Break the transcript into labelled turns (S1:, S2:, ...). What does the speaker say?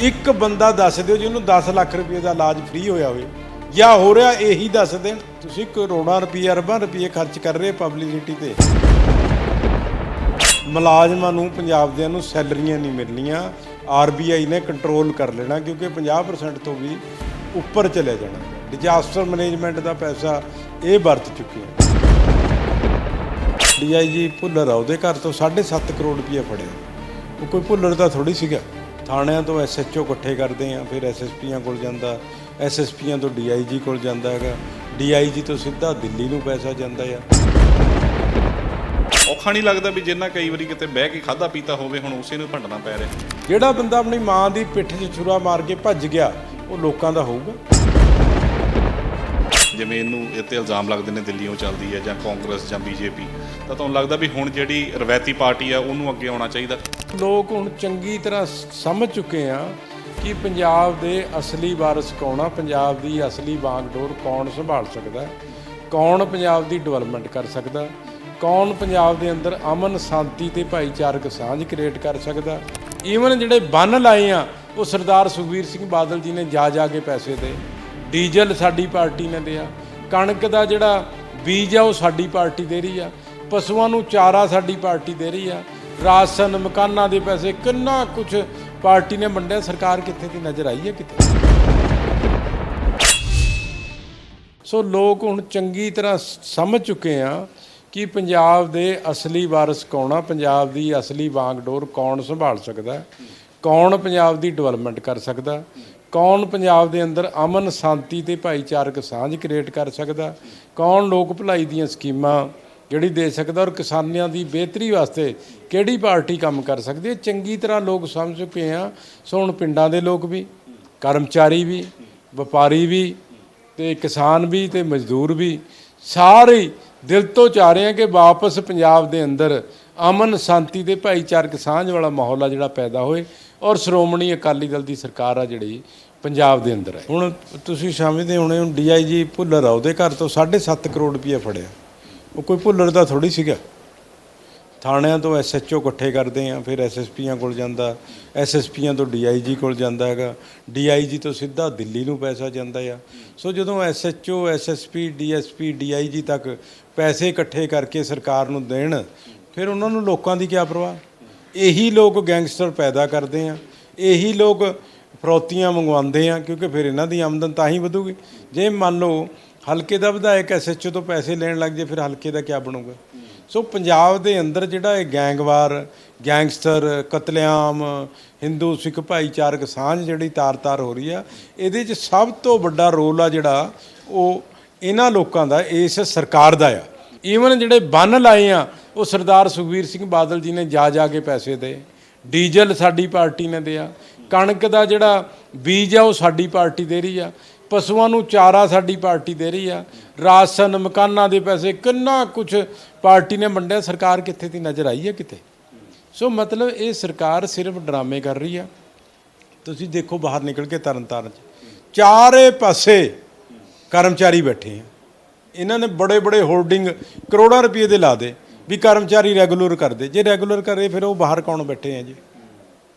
S1: ਇੱਕ ਬੰਦਾ ਦੱਸ ਦਿਓ ਜਿਹਨੂੰ 10 ਲੱਖ ਰੁਪਏ ਦਾ ਇਲਾਜ ਫ੍ਰੀ ਹੋਇਆ ਹੋਵੇ। ਜਾਂ ਹੋ ਰਿਹਾ ਇਹੀ ਦੱਸ ਦੇਣ, ਤੁਸੀਂ ਕਰੋੜਾਂ ਰੁਪਏ, ਅਰਬਾਂ ਰੁਪਏ ਖਰਚ ਕਰ ਰਹੇ ਪਬਲਿਸਿਟੀ ਤੇ। ਮੁਲਾਜ਼ਮਾਂ ਨੂੰ, ਪੰਜਾਬ ਦਿਆਂ ਨੂੰ ਸੈਲਰੀਆਂ ਨਹੀਂ ਮਿਲਣੀਆਂ। ਆਰਬੀਆਈ ਨੇ ਕੰਟਰੋਲ ਕਰ ਲੈਣਾ ਕਿਉਂਕਿ 50% ਤੋਂ ਵੀ ਉੱਪਰ ਚਲੇ ਜਾਣਾ। ਡਿਜ਼ਾਸਟਰ ਮੈਨੇਜਮੈਂਟ ਦਾ ਪੈਸਾ ਇਹ ਵਰਤ ਚੁੱਕੇ ਆ। ਡੀਆਈਜੀ ਭੁੱਲਰ ਆ, ਉਹਦੇ ਘਰ ਤੋਂ 7.5 ਕਰੋੜ ਰੁਪਏ ਫੜਿਆ ਉਹ ਕੋਈ ਭੁੱਲਰ ਤਾਂ ਥੋੜੀ ਸੀਗਾ। ਥਾਣਿਆਂ ਤੋਂ ਐਸਐਚਓ ਇਕੱਠੇ ਕਰਦੇ ਆ ਫਿਰ ਐਸਐਸਪੀਆਂ ਕੋਲ ਜਾਂਦਾ ਐਸਐਸਪੀਆਂ ਤੋਂ ਡੀਆਈਜੀ ਕੋਲ ਜਾਂਦਾ ਹੈਗਾ। ਡੀਆਈਜੀ ਤੋਂ ਸਿੱਧਾ ਦਿੱਲੀ ਨੂੰ ਪੈਸਾ ਜਾਂਦਾ ਆ।
S2: ਔਖਾ ਨਹੀਂ ਲੱਗਦਾ ਵੀ ਜਿੰਨਾ ਕਈ ਵਾਰੀ ਕਿਤੇ ਬਹਿ ਕੇ ਖਾਦਾ ਪੀਤਾ ਹੋਵੇ ਹੁਣ ਉਸੇ ਨੂੰ ਭੰਡਣਾ ਪੈ ਰਿਹਾ।
S1: ਜਿਹੜਾ ਬੰਦਾ ਆਪਣੀ ਮਾਂ ਦੀ ਪਿੱਠ 'ਚ ਛੁਰਾ ਮਾਰ ਕੇ ਭੱਜ ਗਿਆ ਉਹ ਲੋਕਾਂ ਦਾ ਹੋਊਗਾ।
S2: ਜਿਵੇਂ ਇਹਨੂੰ ਇੱਥੇ ਇਲਜ਼ਾਮ ਲੱਗਦੇ ਨੇ ਦਿੱਲੀੋਂ ਚੱਲਦੀ ਹੈ ਜਾਂ ਕਾਂਗਰਸ ਜਾਂ ਬੀਜੇਪੀ, ਤਾਂ ਤੁਹਾਨੂੰ ਲੱਗਦਾ ਵੀ ਹੁਣ ਜਿਹੜੀ ਰਵਾਇਤੀ ਪਾਰਟੀ ਆ, ਉਹਨੂੰ ਅੱਗੇ ਆਉਣਾ ਚਾਹੀਦਾ?
S1: ਲੋਕ ਹੁਣ ਚੰਗੀ ਤਰ੍ਹਾਂ ਸਮਝ ਚੁੱਕੇ ਆ ਕਿ ਪੰਜਾਬ ਦੇ ਅਸਲੀ ਵਾਰਸ ਕੌਣ ਆ, ਪੰਜਾਬ ਦੀ ਅਸਲੀ ਬਾਗਡੋਰ ਕੌਣ ਸੰਭਾਲ ਸਕਦਾ ਕੌਣ ਪੰਜਾਬ ਦੀ ਡਿਵੈਲਪਮੈਂਟ ਕਰ ਸਕਦਾ ਕੌਣ ਪੰਜਾਬ ਦੇ ਅੰਦਰ ਅਮਨ ਸ਼ਾਂਤੀ ਤੇ ਭਾਈਚਾਰਕ ਸਾਂਝ ਕ੍ਰੀਏਟ ਕਰ ਸਕਦਾ ਈਵਨ ਜਿਹੜੇ ਬੰਨ ਲਾਏ ਆ, ਉਹ ਸਰਦਾਰ ਸੁਖਬੀਰ ਸਿੰਘ ਬਾਦਲ ਜੀ ਨੇ ਜਾ ਜਾ ਕੇ ਪੈਸੇ ਦੇ। ਡੀਜ਼ਲ ਸਾਡੀ ਪਾਰਟੀ ਨੇ ਦਿਆ। ਕਣਕ ਦਾ ਜਿਹੜਾ ਬੀਜ ਆ, ਉਹ ਸਾਡੀ ਪਾਰਟੀ ਦੇ ਰਹੀ ਆ। ਪਸ਼ੂਆਂ ਨੂੰ ਚਾਰਾ ਸਾਡੀ ਪਾਰਟੀ ਦੇ ਰਹੀ ਆ। ਰਾਸ਼ਨ, ਮਕਾਨਾਂ ਦੇ ਪੈਸੇ, ਕਿੰਨਾ ਕੁਝ ਪਾਰਟੀ ਨੇ ਵੰਡਿਆ। ਸਰਕਾਰ ਕਿੱਥੇ ਦੀ ਨਜ਼ਰ ਆਈ ਹੈ ਕਿੱਥੇ? ਸੋ ਲੋਕ ਹੁਣ ਚੰਗੀ ਤਰ੍ਹਾਂ ਸਮਝ ਚੁੱਕੇ ਆ ਕਿ ਪੰਜਾਬ ਦੇ ਅਸਲੀ ਵਾਰਸ ਕੌਣ ਆ, ਪੰਜਾਬ ਦੀ ਅਸਲੀ ਵਾਂਗਡੋਰ ਕੌਣ ਸੰਭਾਲ ਸਕਦਾ ਕੌਣ ਪੰਜਾਬ ਦੀ ਡਿਵੈਲਪਮੈਂਟ ਕਰ ਸਕਦਾ ਕੌਣ ਪੰਜਾਬ ਦੇ ਅੰਦਰ ਅਮਨ, ਸ਼ਾਂਤੀ ਤੇ ਭਾਈਚਾਰਕ ਸਾਂਝ ਕ੍ਰੀਏਟ ਕਰ ਸਕਦਾ? ਕੌਣ ਲੋਕ ਭਲਾਈ ਦੀਆਂ ਸਕੀਮਾਂ ਜਿਹੜੀ ਦੇ ਸਕਦਾ ਔਰ ਕਿਸਾਨਾਂ ਦੀ ਬਿਹਤਰੀ ਵਾਸਤੇ ਕਿਹੜੀ ਪਾਰਟੀ ਕੰਮ ਕਰ ਸਕਦੀ ਹੈ? ਚੰਗੀ ਤਰ੍ਹਾਂ ਲੋਕ ਸਮਝ ਪਏ ਆ ਸੋ ਹੁਣ ਪਿੰਡਾਂ ਦੇ ਲੋਕ ਵੀ, ਕਰਮਚਾਰੀ ਵੀ, ਵਪਾਰੀ ਵੀ ਤੇ ਕਿਸਾਨ ਵੀ ਤੇ ਮਜ਼ਦੂਰ ਵੀ ਸਾਰੇ ਦਿਲ ਤੋਂ ਚਾਹ ਰਹੇ ਹਾਂ ਕਿ ਵਾਪਸ ਪੰਜਾਬ ਦੇ ਅੰਦਰ ਅਮਨ ਸ਼ਾਂਤੀ ਤੇ ਭਾਈਚਾਰਕ ਸਾਂਝ ਵਾਲਾ ਮਾਹੌਲ ਆ ਜਿਹੜਾ ਪੈਦਾ ਹੋਏ ਔਰ ਸ਼੍ਰੋਮਣੀ ਅਕਾਲੀ ਦਲ ਦੀ ਸਰਕਾਰ ਆ ਜਿਹੜੀ ਪੰਜਾਬ ਦੇ ਅੰਦਰ ਹੈ ਹੁਣ ਤੁਸੀਂ ਸਮਝਦੇ ਹੋਣੇ ਹੁਣ ਡੀਆਈਜੀ ਭੁੱਲਰ ਆ, ਉਹਦੇ ਘਰ ਤੋਂ 7.5 ਕਰੋੜ ਰੁਪਏ ਫੜਿਆ। ਉਹ ਕੋਈ ਭੁੱਲਰ ਦਾ ਥੋੜੀ ਸੀਗਾ। ਥਾਣਿਆਂ ਤੋਂ ਐਸਐਚਓ ਇਕੱਠੇ ਕਰਦੇ ਆ ਫਿਰ ਐਸਐਸਪੀਆਂ ਕੋਲ ਜਾਂਦਾ ਐਸਐਸਪੀਆਂ ਤੋਂ ਡੀਆਈਜੀ ਕੋਲ ਜਾਂਦਾ ਹੈਗਾ। ਡੀਆਈਜੀ ਤੋਂ ਸਿੱਧਾ ਦਿੱਲੀ ਨੂੰ ਪੈਸਾ ਜਾਂਦਾ ਆ। ਸੋ ਜਦੋਂ ਐਸਐਚਓ ਐਸਐਸਪੀ ਡੀਐਸਪੀ ਡੀਆਈਜੀ ਤੱਕ ਪੈਸੇ ਇਕੱਠੇ ਕਰਕੇ ਸਰਕਾਰ ਨੂੰ ਦੇਣ, ਫਿਰ ਉਹਨਾਂ ਨੂੰ ਲੋਕਾਂ ਦੀ ਕੀ ਪਰਵਾਹ? ਇਹੀ ਲੋਕ ਗੈਂਗਸਟਰ ਪੈਦਾ ਕਰਦੇ ਆ। ਇਹੀ ਲੋਕ ਫਰੋਤੀਆਂ ਮੰਗਵਾਉਂਦੇ ਆ, ਕਿਉਂਕਿ ਫਿਰ ਇਹਨਾਂ ਦੀ ਆਮਦਨ ਤਾਂ ਹੀ ਵਧੂਗੀ। ਜੇ ਮੰਨ ਲਓ, ਹਲਕੇ ਦਾ ਵਿਧਾਇਕ ਐਸਐਚਓ ਤੋਂ ਪੈਸੇ ਲੈਣ ਲੱਗ ਜੇ, ਫਿਰ ਹਲਕੇ ਦਾ ਕੀ ਬਣੂਗਾ? ਸੋ ਪੰਜਾਬ ਦੇ ਅੰਦਰ ਜਿਹੜਾ ਇਹ ਗੈਂਗਵਾਰ, ਗੈਂਗਸਟਰ, ਕਤਲੇਆਮ, ਹਿੰਦੂ, ਸਿੱਖ ਭਾਈਚਾਰਕ ਸਾਂਝ ਜਿਹੜੀ ਤਾਰ-ਤਾਰ ਹੋ ਰਹੀ ਆ, ਇਹਦੇ 'ਚ ਸਭ ਤੋਂ ਵੱਡਾ ਰੋਲ ਆ ਜਿਹੜਾ ਉਹ ਇਹਨਾਂ ਲੋਕਾਂ ਦਾ, ਇਸ ਸਰਕਾਰ ਦਾ ਆ। ਈਵਨ ਜਿਹੜੇ ਬੰਨ ਲਾਏ ਆ, ਉਹ ਸਰਦਾਰ ਸੁਖਬੀਰ ਸਿੰਘ ਬਾਦਲ ਜੀ ਨੇ ਜਾ ਜਾ ਕੇ ਪੈਸੇ ਦੇ। ਡੀਜ਼ਲ ਸਾਡੀ ਪਾਰਟੀ ਨੇ ਦਿਆ। ਕਣਕ ਦਾ ਜਿਹੜਾ ਬੀਜ ਆ, ਉਹ ਸਾਡੀ ਪਾਰਟੀ ਦੇ ਰਹੀ ਆ। ਪਸ਼ੂਆਂ ਨੂੰ ਚਾਰਾ ਸਾਡੀ ਪਾਰਟੀ ਦੇ ਰਹੀ ਆ। ਰਾਸ਼ਨ, ਮਕਾਨਾਂ ਦੇ ਪੈਸੇ, ਕਿੰਨਾ ਕੁਝ ਪਾਰਟੀ ਨੇ ਵੰਡਿਆ, ਸਰਕਾਰ ਕਿੱਥੇ ਦੀ ਨਜ਼ਰ ਆਈ ਹੈ ਕਿਤੇ? ਸੋ ਮਤਲਬ ਇਹ ਸਰਕਾਰ ਸਿਰਫ ਡਰਾਮੇ ਕਰ ਰਹੀ ਆ। ਤੁਸੀਂ ਦੇਖੋ ਬਾਹਰ ਨਿਕਲ ਕੇ ਤਰਨ ਤਾਰਨ ਚ। ਚਾਰੇ ਪਾਸੇ ਕਰਮਚਾਰੀ ਬੈਠੇ ਆ। ਇਹਨਾਂ ਨੇ ਬੜੇ ਬੜੇ ਹੋਰਡਿੰਗ ਕਰੋੜਾਂ ਰੁਪਏ ਦੇ ਲਾ ਦੇ ਵੀ ਕਰਮਚਾਰੀ ਰੈਗੂਲਰ ਕਰਦੇ ਜੇ ਰੈਗੂਲਰ ਕਰੇ ਫਿਰ ਉਹ ਬਾਹਰ ਕੌਣ ਬੈਠੇ ਆ ਜੀ?